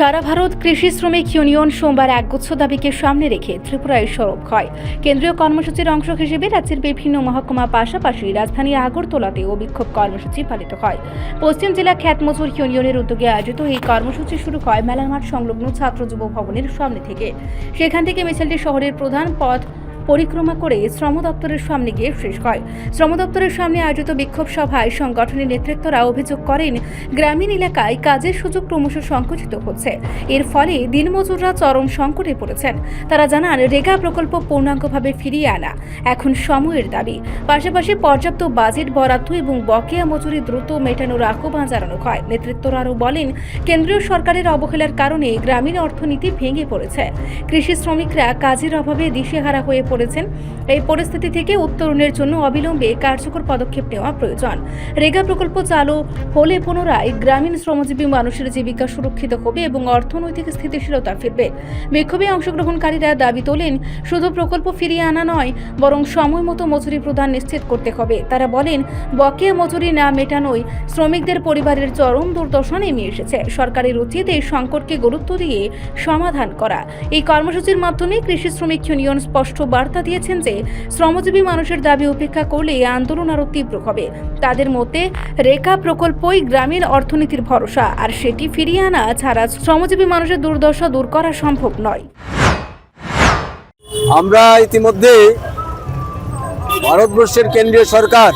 সারা ভারত কৃষি শ্রমিক ইউনিয়ন সোমবার একগুচ্ছ দাবিকে সামনে রেখে ত্রিপুরায় সরব হয় কেন্দ্রীয় কর্মসূচির অংশ হিসেবে রাজ্যের বিভিন্ন মহকুমা পাশাপাশি রাজধানী আগরতলাতেও বিক্ষোভ কর্মসূচি পালিত হয়। পশ্চিম জেলা খ্যাতমজুর ইউনিয়নের উদ্যোগে আয়োজিত এই কর্মসূচি শুরু হয় মেলারমাঠ সংলগ্ন ছাত্র যুব ভবনের সামনে থেকে। সেখান থেকে মিছিলটি শহরের প্রধান পথ পরিক্রমা করে শ্রম দপ্তরের সামনে গিয়ে শেষ হয়। শ্রম দপ্তরের সামনে আয়োজিত বিক্ষোভ সভায় সংগঠনের নেতৃত্বরা অভিযোগ করেন। গ্রামীণ এলাকায় কাজের সুযোগ ক্রমশ সংকুচিত হচ্ছে। এর ফলে দিনমজুররা চরম সংকটে পড়েছেন। তারা জানান, রেগা প্রকল্প পূর্ণাঙ্গভাবে ফিরিয়ে আনা এখন সময়ের দাবি। পাশাপাশি পর্যাপ্ত বাজেট বরাদ্দ এবং বকেয়া মজুরি দ্রুত মেটানোর আহ্বান জানানো হয়। নেতৃত্বরা আরও বলেন, কেন্দ্রীয় সরকারের অবহেলার কারণে গ্রামীণ অর্থনীতি ভেঙে পড়েছে। কৃষি শ্রমিকরা কাজের অভাবে দিশেহারা হয়ে পড়েছেন। এই পরিস্থিতি থেকে উত্তরণের জন্য অবিলম্বে কার্যকর পদক্ষেপ নেওয়া প্রয়োজন। রেগা প্রকল্প চালু হলে পুনরায় গ্রামীণ শ্রমজীবী মানুষের জীবিকা সুরক্ষিত হবে এবং অর্থনৈতিক স্থিতিশীলতা ফিরবে। বিক্ষোভে অংশগ্রহণকারীরা দাবি তোলেন, শুধু প্রকল্প ফিরিয়ে আনা নয়, বরং সময় মতো মজুরি প্রদান নিশ্চিত করতে হবে। তারা বলেন, বকেয়া মজুরি না মেটানোই শ্রমিকদের পরিবারের চরম দুর্দশা নেমে এসেছে। সরকারের উচিত এই সংকটকে গুরুত্ব দিয়ে সমাধান করা। এই কর্মসূচির মাধ্যমে কৃষি শ্রমিক ইউনিয়ন স্পষ্ট বার্তা দিয়েছেন যে, শ্রমজীবী মানুষের দাবি উপেক্ষা করলে আন্দোলন আরও তীব্র হবে। তাদের মতে, রেখা প্রকল্পই গ্রামীণ অর্থনীতির ভরসা, আর সেটি ফিরিয়ে আনা ছাড়া শ্রমজীবী মানুষের দুর্দশা দূর করা সম্ভব নয়। আমরা ইতিমধ্যে ভারতবর্ষের কেন্দ্রীয় সরকার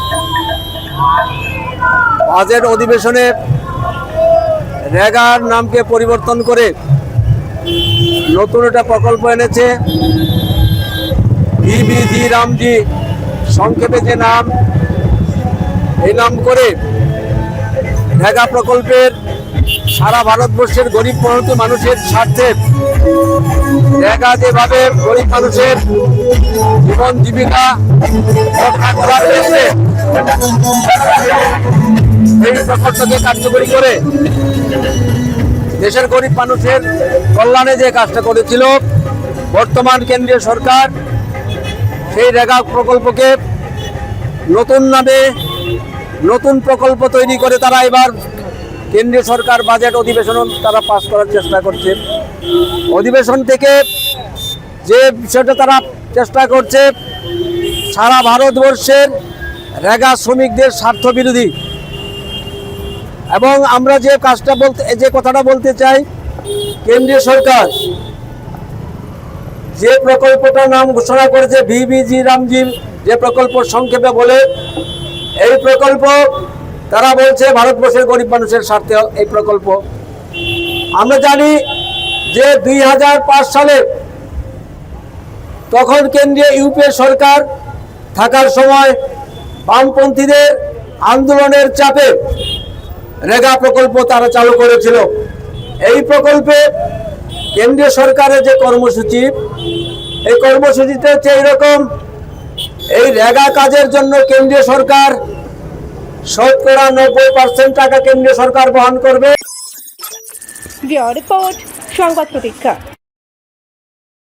বাজেট অধিবেশনে রেগার নামকে পরিবর্তন করে নতুন একটা প্রকল্প এনেছে। ভিবিজি রামজি সংক্ষেপে যে নাম, এই নাম করে রেগা প্রকল্পের সারা ভারতবর্ষের গরিব প্রণত মানুষের স্বার্থে জায়গা যেভাবে গরিব মানুষের জীবন জীবিকা রক্ষা করার এই প্রকল্পকে কার্যকরী করে দেশের গরিব মানুষের কল্যাণে যে কাজটা করেছিল বর্তমান কেন্দ্রীয় সরকার সেই রেগা প্রকল্পকে নতুন নামে নতুন প্রকল্প তৈরি করে তারা এবার কেন্দ্রীয় সরকার বাজেট অধিবেশন তারা পাশ করার চেষ্টা করছে। অধিবেশন থেকে যে বিষয়টা তারা চেষ্টা করছে, সারা ভারতবর্ষের রেগা শ্রমিকদের স্বার্থ বিরোধী। এবং আমরা যে কাজটা বলতে, যে কথাটা বলতে চাই, কেন্দ্রীয় সরকার যে প্রকল্পটার নাম ঘোষণা করেছে ভিবিজি রামজি যে প্রকল্প সংক্ষেপে বলে এই প্রকল্প, তারা বলছে ভারতবর্ষের গরিব মানুষের স্বার্থে এই প্রকল্প। আমরা জানি যে দুই হাজার পাঁচ সালে তখন কেন্দ্রীয় ইউপিএ সরকার থাকার সময় বামপন্থীদের আন্দোলনের চাপে রেগা প্রকল্প তারা চালু করেছিল। এই প্রকল্পে কেন্দ্রীয় সরকারের যে কর্মসূচি, এই কর্মসূচিতে হচ্ছে এইরকম এই রেগা কাজের জন্য কেন্দ্রীয় সরকার শতকরা নব্বই পার্সেন্ট টাকা কেন্দ্রীয় সরকার বহন করবে। রিপোর্ট, সংবাদ প্রতীক্ষা।